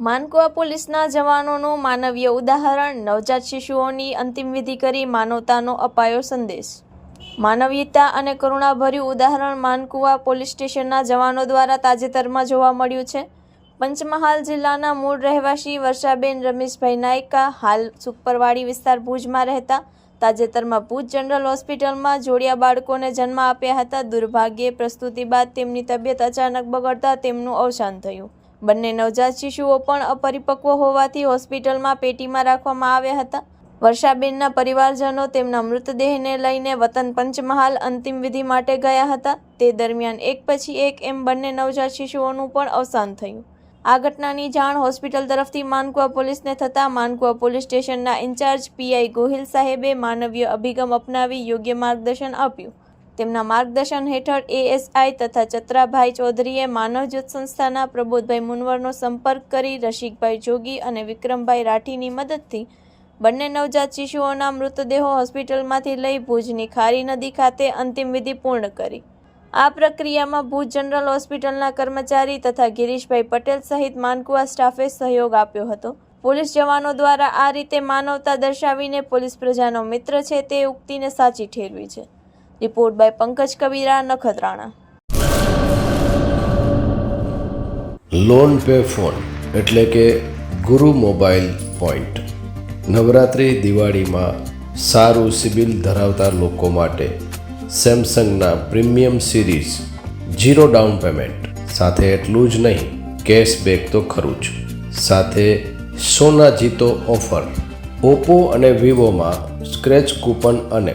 માનકુવા પોલીસના જવાનોનું માનવીય ઉદાહરણ, નવજાત શિશુઓની અંતિમ વિધિ કરી માનવતાનો અપાયો સંદેશ. માનવીયતા અને કરુણાભર્યું ઉદાહરણ માનકુવા પોલીસ સ્ટેશનના જવાનો દ્વારા તાજેતરમાં જોવા મળ્યું છે. પંચમહાલ જિલ્લાના મૂળ રહેવાસી વર્ષાબેન રમેશભાઈ નાયકા હાલ સુપરવાડી વિસ્તાર ભુજમાં રહેતા. તાજેતરમાં ભુજ જનરલ હોસ્પિટલમાં જોડિયા બાળકોને જન્મ આપ્યા હતા. દુર્ભાગ્યે પ્રસ્તુતિ બાદ તેમની તબિયત અચાનક બગડતા તેમનું અવસાન થયું. બંને નવજાત શિશુઓ પણ અપરિપક્વ હોવાથી હોસ્પિટલમાં પેટીમાં રાખવામાં આવ્યા હતા. વર્ષાબેનના પરિવારજનો તેમના મૃતદેહને લઈને વતન પંચમહાલ અંતિમ વિધિ માટે ગયા હતા. તે દરમિયાન એક પછી એક એમ બંને નવજાત શિશુઓનું પણ અવસાન થયું. આ ઘટનાની જાણ હોસ્પિટલ તરફથી માનકુવા પોલીસને થતાં માનકુવા પોલીસ સ્ટેશનના ઇન્ચાર્જ પીઆઈ ગોહિલ સાહેબે માનવીય અભિગમ અપનાવી યોગ્ય માર્ગદર્શન આપ્યું. તેમના માર્ગદર્શન હેઠળ એએસઆઈ તથા ચત્રાભાઈ ચૌધરીએ માનવજ્યોત સંસ્થાના પ્રબોધભાઈ મુનવરનો સંપર્ક કરી, રસિકભાઈ જોગી અને વિક્રમભાઈ રાઠીની મદદથી બંને નવજાત શિશુઓના મૃતદેહો હોસ્પિટલમાંથી લઈ ભુજની ખારી નદી ખાતે અંતિમ વિધિ પૂર્ણ કરી. આ પ્રક્રિયામાં ભુજ જનરલ હોસ્પિટલના કર્મચારી તથા ગિરીશભાઈ પટેલ સહિત માનકુવા સ્ટાફે સહયોગ આપ્યો હતો. પોલીસ જવાનો દ્વારા આ રીતે માનવતા દર્શાવીને પોલીસ પ્રજાનો મિત્ર છે તે ઉક્તિને સાચી ઠેરવી છે. Report by Pankaj Kabira, Nakhatrana. Loan pay phone એટલે કે ગુરુ મોબાઈલ પોઈન્ટ. નવરાત્રિ દિવાળીમાં સારું સિબિલ ધરાવતા લોકો માટે સેમસંગના premium series zero down payment. સાથે એટલું જ નહીં, કેશબેક તો ખરું જ. સાથે સોના જીતો ઓફર. ઓપ્પો અને વિવોમાં સ્ક્રેચ કૂપન અને